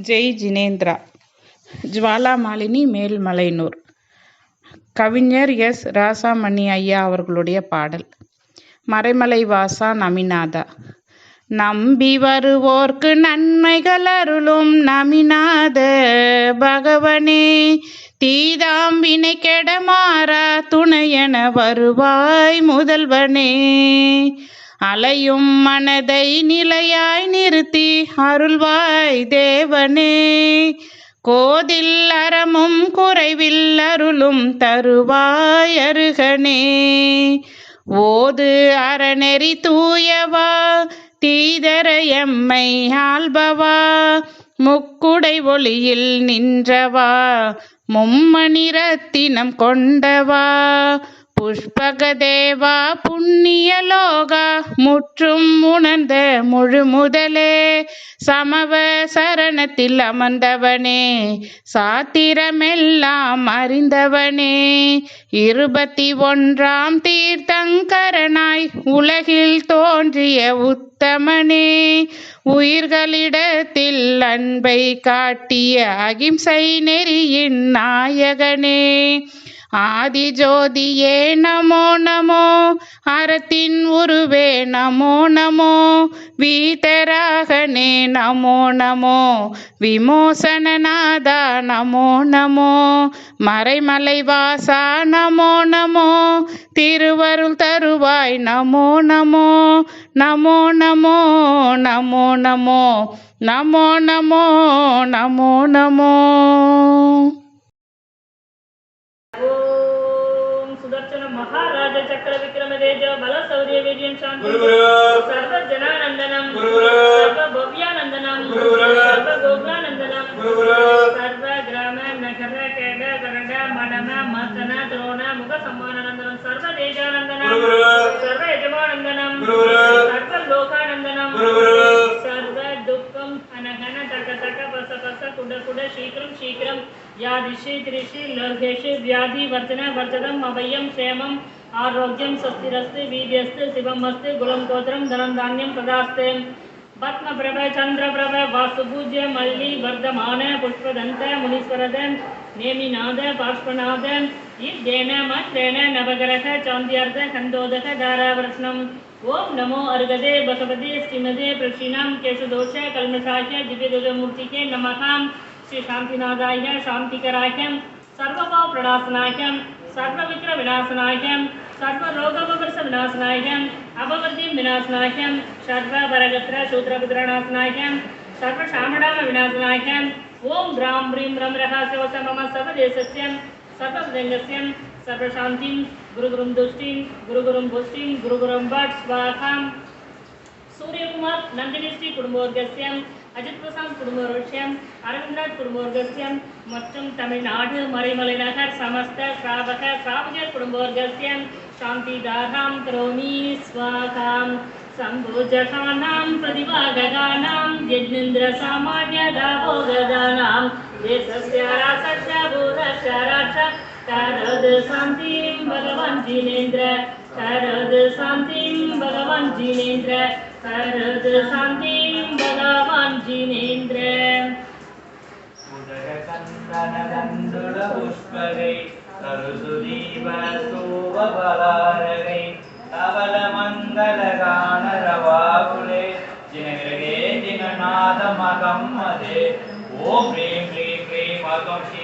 ஜெய் ஜினேந்திரா ஜுவாலாமாலினி மேல்மலையனூர். கவிஞர் எஸ். ராசாமணி ஐயா அவர்களுடைய பாடல். மறைமலை வாசா நமிநாதா. நம்பி வருவோர்க்கு நன்மைகள் அருளும் நமிநாத பகவனே. தீதாம் வினை கெடமாறா துணையென வருவாய் முதல்வனே. அலையும் மனதை நிலையாய் நிறுத்தி அருள்வாய் தேவனே. கோதில் அறமும் குறைவில் அருளும் தருவாய் அருகனே. ஓது அறநெறி தூயவா தீதர எம்மை ஆள்பவா முக்குடை ஒளியில் நின்றவா மும்மணிரத்தினம் கொண்டவா. புஷ்பகதேவா புண்ணியலோகா முற்றும் உணர்ந்த முழு முதலே சமவ சரணத்தில் அமர்ந்தவனே சாத்திரமெல்லாம் அறிந்தவனே. இருபத்தி ஒன்றாம் தீர்த்தங்கரனாய் உலகில் தோன்றிய உத்தமனே. உயிர்களிடத்தில் அன்பை காட்டிய அகிம்சை நெறியின் நாயகனே. ஆதி ஜோதியே நமோ நமோ அறத்தின் உருவே நமோ நமோ வீதராகனே நமோ நமோ விமோசனநாதா நமோ நமோ மறைமலை வாசா நமோ நமோ திருவருள் தருவாய் நமோ நமோ நமோ நமோ நமோ நமோ நமோ நமோ நமோ நமோ. ओम सुदर्शन महाराज चक्र विक्रम तेज बल शौर्य वीर्यं शांति कुड कुड शीघ्रं शीघ्रं यादिशि त्रिषि लर्घेषु व्याधि वर्जन वर्जनम् अभयं क्षेमम् आरोग्यं स्वस्तिरस्ति वीर्यस्ति शिवमस्ति गुलं गोत्रं धनं धान्यं तदास्ते पद्मप्रभ चन्द्रप्रभ वासुपूज्य मल्ली वर्धमान पुष्पदन्त नेमि नादः पार्श्वनादः देना देन नवगरः चान्द्यार्धः खन्दोदः धारावृष्णम्। ओम नमो अर्गदे, भगवते, श्रीमदे प्रक्षिणाम केशदोष कल्मषाख्य दिव्यदूर्तिके नमः। श्री शान्तिनादाय शान्तिकराख्य सर्वभावप्रणाशनाख्य सर्वविघ्नविनाशनाख्य सर्वरोगोपवर्षविनाशनाख्य अपवर्तिं विनाशनाख्य सर्वपरगत्र शूद्रपुत्रनाशनाख्य सर्वकामणां विनाशनाख्यान् ॐ ग्रां ह्रीं रं रहासवस मम सर्वदेशस्य सर्वलिङ्गस्य सर्वशान्तिं, गुरुगुरुं दुष्टिं, गुरुगुरुं पुष्टिं, गुरुगुरुं भट् स्वाहां सूर्यकुमार् नन्दिनिश्री कुटुम्बवर्गस्य அஜித்பிரசாந்த் குடும்ப விஷயம் அரவிந்த் குடும்ப வர்க்கசியம் மற்றும் தமிழ்நாடு மறைமலை நகர் சமஸ்த ஸ்ராவக ஸ்ராவகர் குடும்ப வர்க்கசியம் शान्तिदातां करोमि स्वाहां। सम्भोजकानां प्रतिभागानां यज्ञेन्द्रसामान्यदाभोगदानां। देशस्य राजा करद शान्तिं भगवान् जिनेन्द्र। शान्तिं भगवान् शान्तिं भगवान् जिनेन्द्र। ङ्गलगाने दिननाथमगं ஹ்ரீம் ஹ்ரீம் ह्रीं श्रीं क्रीं ह्री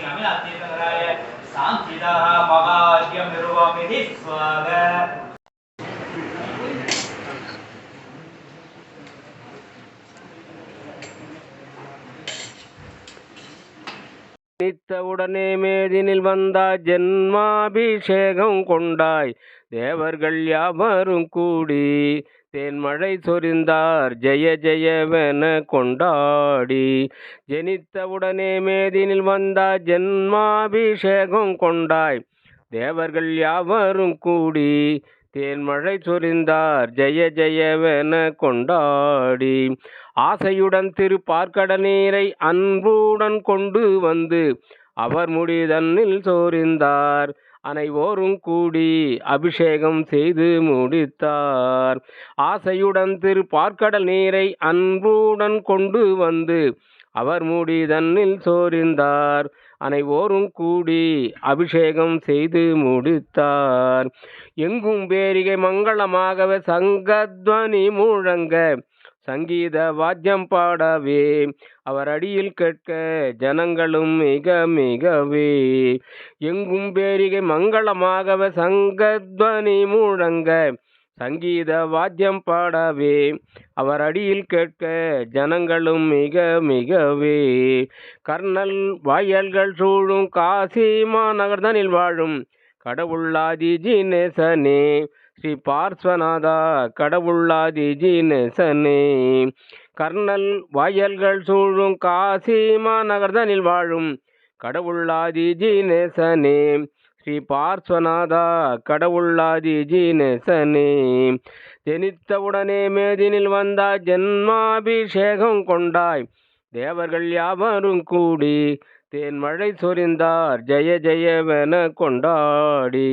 சாந்திதா सान्विदः நிருவாமிதி ஸ்வாக நித்தவுடனே மேதினில் வந்தாய் ஜென்மாபிஷேகம் கொண்டாய். தேவர்கள் யாவரும் கூடி தேன்மழை சொரிந்தார் ஜெய ஜெயவென கொண்டாடி. ஜெனித்தவுடனே மேதினில் வந்தாய் ஜென்மாபிஷேகம் கொண்டாய். தேவர்கள் யாவரும் கூடி தேன்மழை சொரிந்தார் ஜெய ஜெயவென கொண்டாடி. ஆசையுடன் திரு பார்க்கடல் நீரை அன்புடன் கொண்டு வந்து அவர் முடிதன்னில் சோரிந்தார். அனைவோரும் கூடி அபிஷேகம் செய்து முடித்தார். ஆசையுடன் திரு பார்க்கடல் நீரை அன்புடன் கொண்டு வந்து அவர் மூடி தன்னில் சோரிந்தார். அனைவோரும் கூடி அபிஷேகம் செய்து முடித்தார். எங்கும் பேரிகை மங்களமாகவே சங்கத்வனி முழங்க சங்கீத வாத்தியம் பாடவே. அவர் அடியில் கேட்க ஜனங்களும் மிக மிகவே. எங்கும் பேரிகை மங்களமாகவே சங்கத்வனி முழங்க சங்கீத வாத்தியம் பாடவே. அவர் அடியில் கேட்க ஜனங்களும் மிக மிகவே. கர்னல் வாயல்கள் சூழும் காசி மாநகர்தனில் வாழும் கடவுளாதி ஜீனேசனே. ஸ்ரீ பார்ஸ்வநாதா கடவுளாதி ஜீனேசனே. கர்னல் வாயல்கள் சூழும் காசி மாநகர்தனில் வாழும் கடவுளாதி ஜீனேசனே. ஸ்ரீ பார்ஸ்வநாதா கடவுளாதி ஜீனேசனே. ஜனித்தவுடனே மேதினில் வந்தாய் ஜென்மாபிஷேகம் கொண்டாய். தேவர்கள் யாவரும் கூடி தேன்மழை சொரிந்தார் ஜெய ஜெயவென கொண்டாடி.